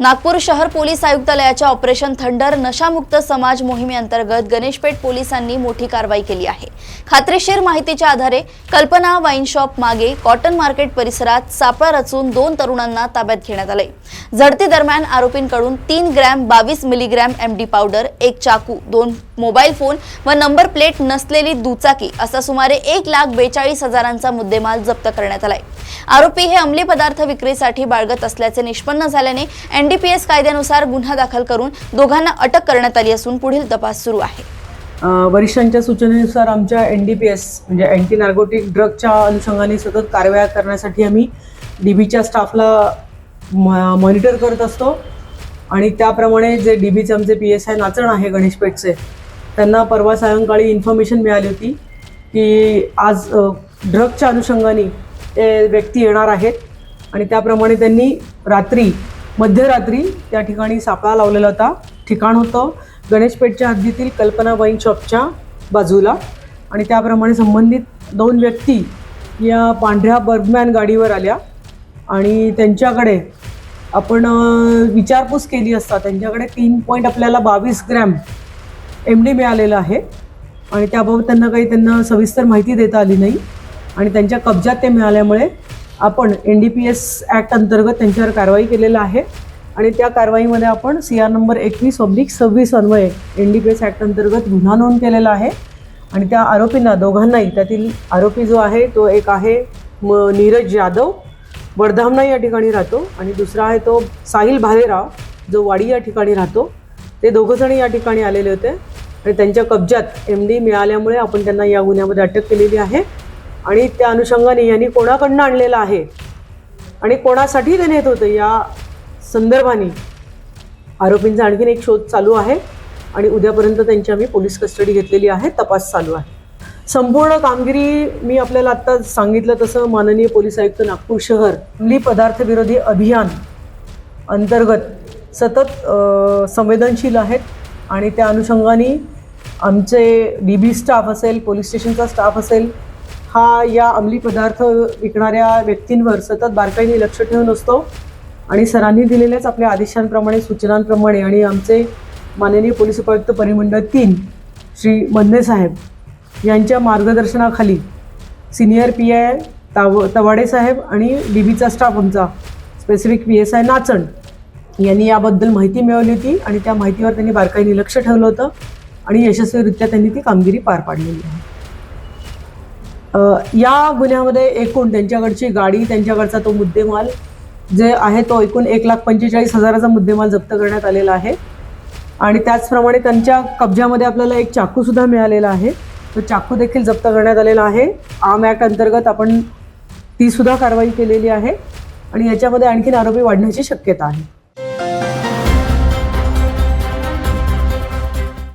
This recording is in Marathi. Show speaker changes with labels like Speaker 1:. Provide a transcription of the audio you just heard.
Speaker 1: नागपूर शहर पोलीस आयुक्तालयाच्या ऑपरेशन थंडर नशामुक्त समाज मोहिमेअंतर्गत गणेशपेठ पोलिसांनी मोठी कारवाई केली आहे. खात्रीशीर माहितीच्या आधारे कल्पना वाईन शॉप मागे कॉटन मार्केट परिसरात सापळा रचून दोन तरुणांना ताब्यात घेण्यात आले झडती दरम्यान आरोपींकडून तीन ग्रॅम बावीस मिलीग्रॅम एम डी पावडर एक चाकू दोन मोबाईल फोन व नंबर प्लेट नसलेली दुचाकी असा सुमारे एक लाख बेचाळीस हजारांचा मुद्देमाल जप्त करण्यात आलाय. आरोपी हे अंमली पदार्थ विक्रीसाठी बाळगत असल्याचे निष्पन्न झाल्याने एनडीपीएस कायद्यानुसार गुन्हा दाखल करून दोघांना अटक करण्यात आली असून पुढील तपास सुरू आहे.
Speaker 2: वरिष्ठांच्या सूचनेनुसार आमच्या एन डी पी एस म्हणजे अँटी नार्कोटिक ड्रगच्या अनुषंगाने सतत कारवाया करण्यासाठी आम्ही डी बीच्या स्टाफला मॉनिटर करत असतो. आणि त्याप्रमाणे जे डी बीचे आमचे पी एस आय नाचण आहे गणेशपेठचे त्यांना परवा सायंकाळी इन्फॉर्मेशन मिळाली होती की आज ड्रगच्या अनुषंगाने ते व्यक्ती येणार आहेत. आणि त्याप्रमाणे त्यांनी रात्री मध्यरात्री त्या ठिकाणी सापळा लावलेला होता. ठिकाण होतं गणेशपेठच्या हद्दीतील कल्पना वाईन शॉपच्या बाजूला. आणि त्याप्रमाणे संबंधित दोन व्यक्ती या पांढऱ्या बर्गमॅन गाडीवर आल्या. आणि त्यांच्याकडे आपण विचारपूस केली असता त्यांच्याकडे तीन पॉईंट आपल्याला बावीस ग्रॅम एम डी मिळालेलं आहे. आणि त्याबाबत त्यांना काही त्यांना सविस्तर माहिती देता आली नाही. आणि त्यांच्या कब्जात ते मिळाल्यामुळे आपण N D P S act अंतर्गत त्यांच्यावर कारवाई केलेलं आहे. आणि त्या कारवाईमध्ये आपण सी आर नंबर एकवीस ऑब्लिक सव्वीस अन्वये N D P S act अंतर्गत गुन्हा नोंद केलेला आहे. आणि त्या आरोपींना दोघांनाही त्यातील आरोपी जो आहे तो एक आहे म नीरज यादव. वर्धामना या ठिकाणी राहतो. आणि दुसरा आहे तो साहिल भालेराव जो वाडी या ठिकाणी राहतो. ते दोघंजण या ठिकाणी आलेले होते. आणि त्यांच्या कब्जात एम डी मिळाल्यामुळे आपण त्यांना या गुन्ह्यामध्ये अटक केलेली आहे. आणि त्या अनुषंगाने यांनी कोणाकडनं आणलेलं आहे? आणि कोणासाठी ते नेत होते? या संदर्भाने आरोपींचा आणखीन एक शोध चालू आहे आणि उद्यापर्यंत त्यांची आम्ही पोलीस कस्टडी घेतलेली आहे तपास चालू आहे. संपूर्ण कामगिरी मी आपल्याला आत्ता सांगितलं तसं माननीय पोलीस आयुक्त नागपूर शहर अंमली पदार्थ विरोधी अभियान अंतर्गत सतत संवेदनशील आहेत आणि त्या अनुषंगाने आमचे डी बी स्टाफ असेल पोलीस स्टेशनचा स्टाफ असेल हा या अंमली पदार्थ विकणाऱ्या व्यक्तींवर सतत बारकाईने लक्ष ठेवून असतो. आणि सरांनी दिलेल्याच आपल्या आदेशांप्रमाणे सूचनांप्रमाणे आणि आमचे माननीय पोलीस उपायुक्त परिमंडळ तीन श्री मन्ने साहेब यांच्या मार्गदर्शनाखाली सिनियर पी आय ताव तवाडे साहेब आणि डी बीचा स्टाफ आमचा specific P S I Nachan यांनी याबद्दल माहिती मिळवली होती आणि त्या माहितीवर त्यांनी बारकाईने लक्ष ठेवलं होतं आणि यशस्वीरित्या त्यांनी ती कामगिरी पार पाडलेली आहे. या गुन्ह्यामध्ये एकूण त्यांच्याकडची गाडी त्यांच्याकडचा तो मुद्देमाल जे आहे तो एकूण एक लाख पंचेचाळीस हजाराचा मुद्देमाल जप्त करण्यात आलेला आहे. आणि त्याचप्रमाणे त्यांच्या कब्ज्यामध्ये आपल्याला एक चाकूसुद्धा मिळालेला आहे. तो चाकू देखील जप्त करण्यात आलेला आहे. आम ॲक्ट अंतर्गत आपण तीसुद्धा कारवाई केलेली आहे. आणि याच्यामध्ये आणखीन आरोपी वाढण्याची शक्यता आहे.